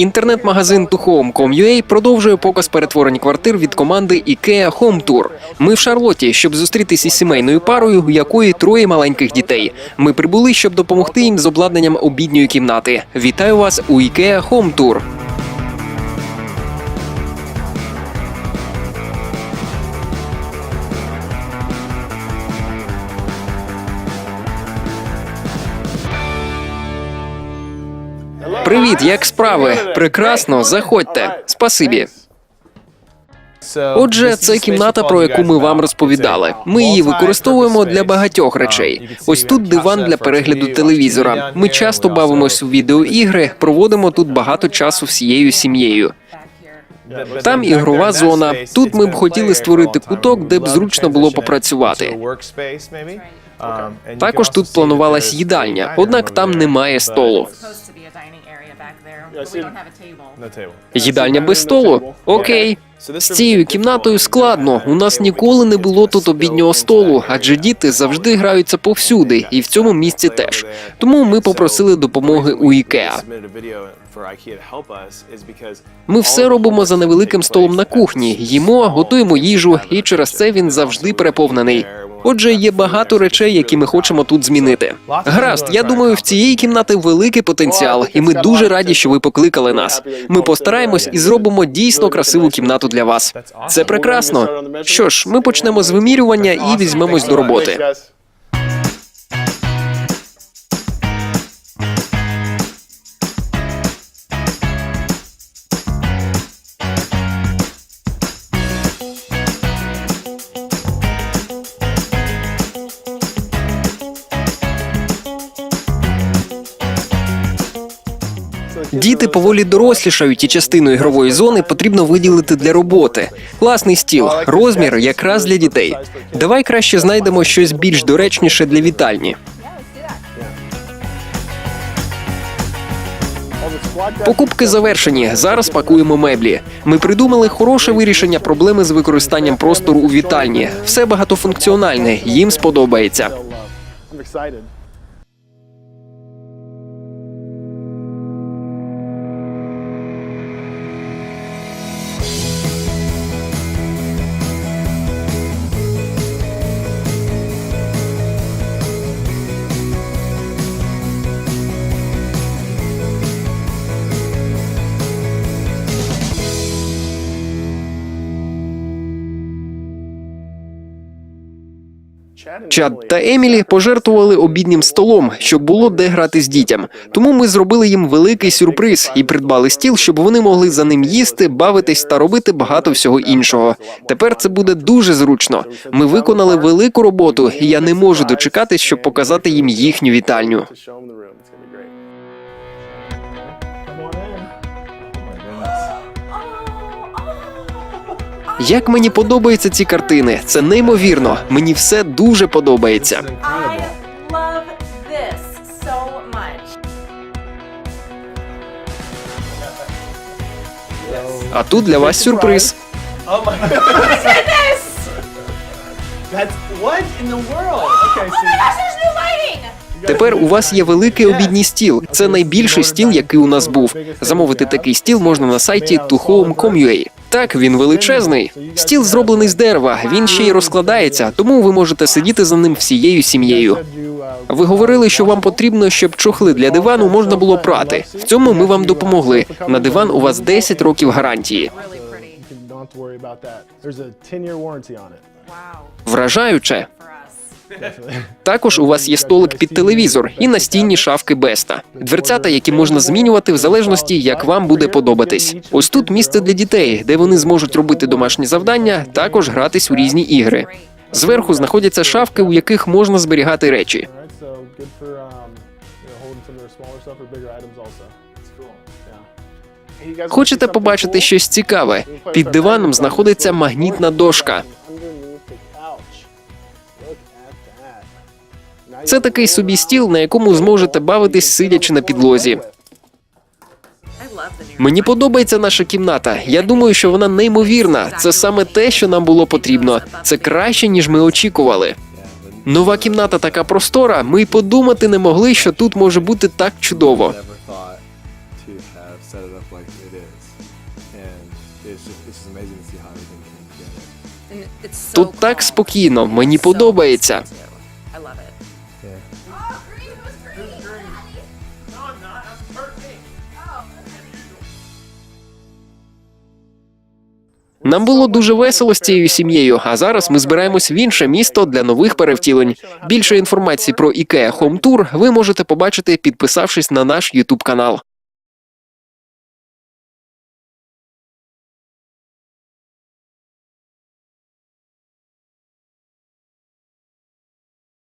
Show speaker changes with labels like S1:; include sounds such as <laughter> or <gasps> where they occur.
S1: Інтернет-магазин Tuhome.com.ua продовжує показ перетворень квартир від команди IKEA Home Tour. Ми в Шарлоті, щоб зустрітися із сімейною парою, у якої троє маленьких дітей. Ми прибули, щоб допомогти їм з обладнанням обідньої кімнати. Вітаю вас у IKEA Home Tour. Привіт, як справи? Прекрасно, заходьте. Спасибі. Отже, це кімната, про яку ми вам розповідали. Ми її використовуємо для багатьох речей. Ось тут диван для перегляду телевізора. Ми часто бавимось у відеоігри, проводимо тут багато часу всією сім'єю. Там ігрова зона. Тут ми б хотіли створити куток, де б зручно було попрацювати. Також тут планувалась їдальня, однак там немає столу. Їдальня без столу. Окей. З цією кімнатою складно. У нас ніколи не було тут обіднього столу, адже діти завжди граються повсюди, і в цьому місці теж. Тому ми попросили допомоги у IKEA. Ми все робимо за невеликим столом на кухні, їмо, готуємо їжу, і через це він завжди переповнений. Отже, є багато речей, які ми хочемо тут змінити. Гаразд, я думаю, в цієї кімнати великий потенціал, і ми дуже раді, що ви покликали нас. Ми постараємось і зробимо дійсно красиву кімнату для вас. Це прекрасно. Що ж, ми почнемо з вимірювання і візьмемось до роботи. Діти поволі дорослішають, і частину ігрової зони потрібно виділити для роботи. Класний стіл, розмір якраз для дітей. Давай краще знайдемо щось більш доречніше для вітальні. Покупки завершені. Зараз пакуємо меблі. Ми придумали хороше вирішення проблеми з використанням простору у вітальні. Все багатофункціональне, їм сподобається. Чад та Емілі пожертвували обіднім столом, щоб було де грати з дітям. Тому ми зробили їм великий сюрприз і придбали стіл, щоб вони могли за ним їсти, бавитись та робити багато всього іншого. Тепер це буде дуже зручно. Ми виконали велику роботу, і я не можу дочекатись, щоб показати їм їхню вітальню. Як мені подобаються ці картини, це неймовірно. Мені все дуже подобається. А тут для вас сюрприз.
S2: Oh <laughs> <gasps>
S3: Oh!
S1: Тепер у вас є великий обідній стіл. Це найбільший стіл, який у нас був. Замовити такий стіл можна на сайті tuhome.com.ua. Так, він величезний. Стіл зроблений з дерева. Він ще й розкладається, тому ви можете сидіти за ним всією сім'єю. Ви говорили, що вам потрібно, щоб чохли для дивану можна було прати. В цьому ми вам допомогли. На диван у вас 10 років гарантії.
S3: Really pretty.
S2: you can- don't have to worry about that. There's a 10-year warranty on it.
S3: Wow.
S1: Вражаюче. Також у вас є столик під телевізор і настінні шафки Беста, дверцята, які можна змінювати в залежності, як вам буде подобатись. Ось тут місце для дітей, де вони зможуть робити домашні завдання, також гратись у різні ігри. Зверху знаходяться шафки, у яких можна зберігати речі. Хочете побачити щось цікаве? Під диваном знаходиться магнітна дошка. Це такий собі стіл, на якому зможете бавитись, сидячи на підлозі. Мені подобається наша кімната. Я думаю, що вона неймовірна. Це саме те, що нам було потрібно. Це краще, ніж ми очікували. Нова кімната така простора. Ми й подумати не могли, що тут може бути так чудово.
S4: never thought to have set
S1: Нам було дуже весело з цією сім'єю. А зараз ми збираємось в інше місто для нових перевтілень. Більше інформації про IKEA Home Tour ви можете побачити, підписавшись на наш YouTube канал.